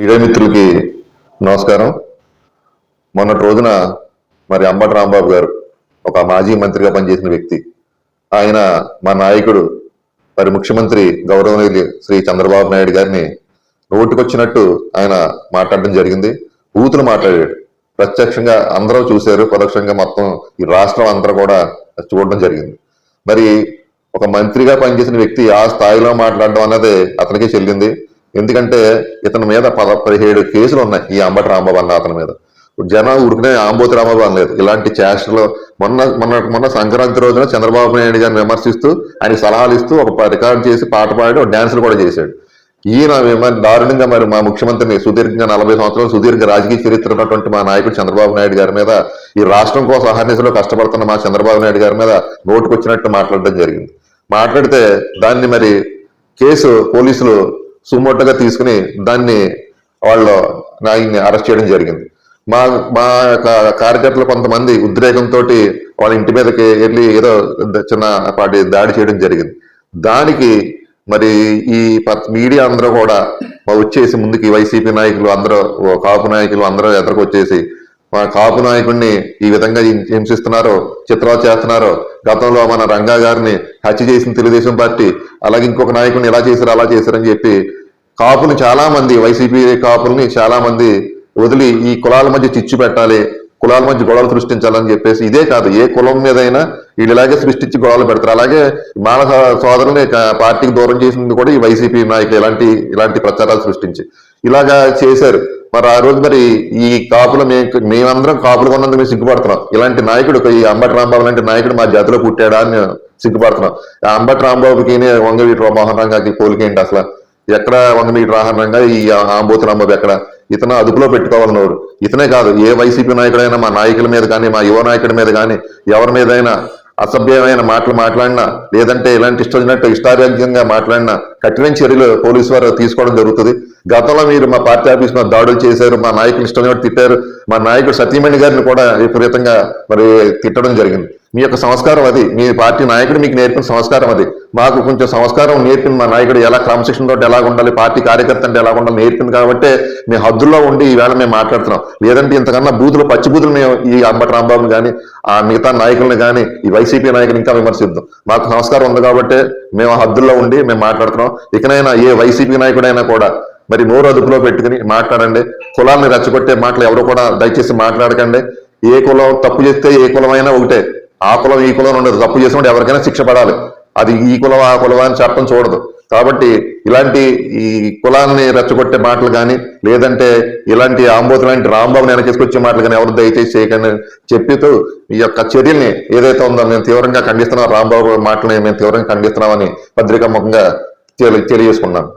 Media మిత్రులకి నమస్కారం. మొన్నటి రోజున మరి అంబటి రాంబాబు గారు ఒక మాజీ మంత్రిగా పనిచేసిన వ్యక్తి. ఆయన మా నాయకుడు మరి ముఖ్యమంత్రి గౌరవనీయులు శ్రీ చంద్రబాబు నాయుడు గారిని నోటికొచ్చినట్టు ఆయన మాట్లాడడం జరిగింది. ఊతులు మాట్లాడాడు. ప్రత్యక్షంగా అందరూ చూశారు. పరోక్షంగా మొత్తం ఈ రాష్ట్రం అందరూ కూడా చూడడం జరిగింది. మరి ఒక మంత్రిగా పనిచేసిన వ్యక్తి ఆ స్థాయిలో మాట్లాడడం అన్నది అతనికే చెల్లింది. ఎందుకంటే ఇతని మీద పద పదిహేడు కేసులు ఉన్నాయి ఈ అంబటి రాంబాబు అన్న అతని మీద. జనం ఉరికినే ఆంబోతి రాంబాబు అనలేదు ఇలాంటి చేష్టలు మొన్న మొన్న మొన్న సంక్రాంతి రోజున చంద్రబాబు నాయుడు గారిని విమర్శిస్తూ ఆయన సలహాలు ఇస్తూ ఒక రికార్డు చేసి పాట పాడి ఒక డ్యాన్సులు కూడా చేశాడు. ఈయన మరి దారుణంగా మరి మా ముఖ్యమంత్రిని సుదీర్ఘంగా నలభై సంవత్సరాలు సుదీర్ఘ రాజకీయ చరిత్ర ఉన్నటువంటి మా నాయకుడు చంద్రబాబు నాయుడు గారి మీద ఈ రాష్ట్రం కోసం అహర్నిశలో కష్టపడుతున్న మా చంద్రబాబు నాయుడు గారి మీద నోటుకొచ్చినట్టు మాట్లాడడం జరిగింది. మాట్లాడితే దాన్ని మరి కేసు పోలీసులు సుమోటగా తీసుకుని దాన్ని వాళ్ళు ఆయన్ని అరెస్ట్ చేయడం జరిగింది. మా మా యొక్క కార్యకర్తలు కొంతమంది ఉద్రేకంతో వాళ్ళ ఇంటి మీదకి వెళ్ళి ఏదో చిన్న పాటి దాడి చేయడం జరిగింది. దానికి మరి ఈ ప- మీడియా అందరూ కూడా వచ్చేసి ముందుకి వైసీపీ నాయకులు అందరూ ఓ కాపు నాయకులు అందరూ ఎదురుకొచ్చేసి మన కాపు నాయకుడిని ఈ విధంగా హింసిస్తున్నారో చిత్రాలు చేస్తున్నారో గతంలో మన రంగా గారిని హత్య చేసిన తెలుగుదేశం పార్టీ అలాగే ఇంకొక నాయకుడిని ఇలా చేశారు అలా చేశారని చెప్పి కాపులు చాలా మంది వైసీపీ కాపుల్ని చాలా మంది వదిలి ఈ కులాల మధ్య చిచ్చు పెట్టాలి కులాల మధ్య గొడవలు సృష్టించాలని చెప్పేసి ఇదే కాదు ఏ కులం మీదైనా వీళ్ళు ఇలాగే సృష్టించి గొడవలు పెడతారు. అలాగే మానవ సోదరుని పార్టీకి దూరం చేసింది కూడా ఈ వైసీపీ నాయకులు ఇలాంటి ఇలాంటి ప్రచారాలు సృష్టించి. ఇలాగా చేశారు. మరి ఆ రోజు మరి ఈ కాపులు మేము మేమందరం కాపులు కొన్నందుకు మేము సిగ్గుపడుతున్నాం. ఇలాంటి నాయకుడు ఈ అంబటి రాంబాబు లాంటి నాయకుడు మా జాతిలో పుట్టాడా అని సిగ్గుపడుతున్నాం. ఆ అంబటి రాంబాబుకి వంగవీటి మోహన్ రంగాకి పోలికేంటి అసలు? ఎక్కడ వంగవీటి రాహన్ రంగా ఈ ఆంబోతి రాంబాబు ఎక్కడ? ఇతను అదుపులో పెట్టుకోవాలన్నవాడు ఇతనే కాదు ఏ వైసీపీ నాయకుడైనా మా నాయకుల మీద కానీ మా యువ నాయకుడి మీద కానీ ఎవరి మీదైనా అసభ్యమైన మాటలు మాట్లాడినా లేదంటే ఇలాంటి ఇష్టం వచ్చినట్టు ఇష్టారాజ్యంగా మాట్లాడినా కఠిన చర్యలు పోలీసు వారు తీసుకోవడం జరుగుతుంది. గతంలో మీరు మా పార్టీ ఆఫీస్ మీద దాడులు చేశారు మా నాయకులు ఇష్టం తిట్టారు మా నాయకుడు సతీమణి గారిని కూడా విపరీతంగా మరి తిట్టడం జరిగింది. మీ యొక్క సంస్కారం అది. మీ పార్టీ నాయకుడు మీకు నేర్పిన సంస్కారం అది. మాకు కొంచెం సంస్కారం నేర్పిన మా నాయకుడు ఎలా క్రమశిక్షణ తోటి ఎలా ఉండాలి పార్టీ కార్యకర్త అంటే ఎలా ఉండాలి నేర్పింది కాబట్టి మీ హద్దుల్లో ఉండి ఈవేళ మేము మాట్లాడుతున్నాం. లేదంటే ఇంతకన్నా బూతులు పచ్చి బూతులు మేము ఈ అంబటి రాంబాబుని కానీ ఆ మిగతా నాయకుల్ని కానీ ఈ వైసీపీ నాయకులు ఇంకా విమర్శిద్దాం. మాకు సంస్కారం ఉంది కాబట్టి మేము ఆ హద్దుల్లో ఉండి మేము మాట్లాడుతున్నాం. ఇకనైనా ఏ వైసీపీ నాయకుడైనా కూడా మరి నోరు అదుపులో పెట్టుకుని మాట్లాడండి. కులాన్ని రెచ్చగొట్టే మాటలు ఎవరు కూడా దయచేసి మాట్లాడకండి. ఏ కులం తప్పు చేస్తే ఏ కులమైనా ఒకటే. ఆ కులం ఈ కులం ఉండదు. తప్పు చేసినప్పుడు ఎవరికైనా శిక్ష పడాలి. అది ఈ కులం ఆ కులం అని చెప్పడం చూడదు. కాబట్టి ఇలాంటి ఈ కులాన్ని రెచ్చగొట్టే మాటలు కానీ లేదంటే ఇలాంటి ఆంబోతు లాంటి రాంబాబుని వెనకేసుకొచ్చే మాటలు కానీ ఎవరు దయచేసి చేయకండి. చెప్తూ ఈ యొక్క చర్యల్ని ఏదైతే ఉందో మేము తీవ్రంగా ఖండిస్తున్నాం రాంబాబు మాటలని మేము తీవ్రంగా ఖండిస్తున్నామని పత్రికా ముఖంగా తెలియ తెలియజేసుకున్నాను.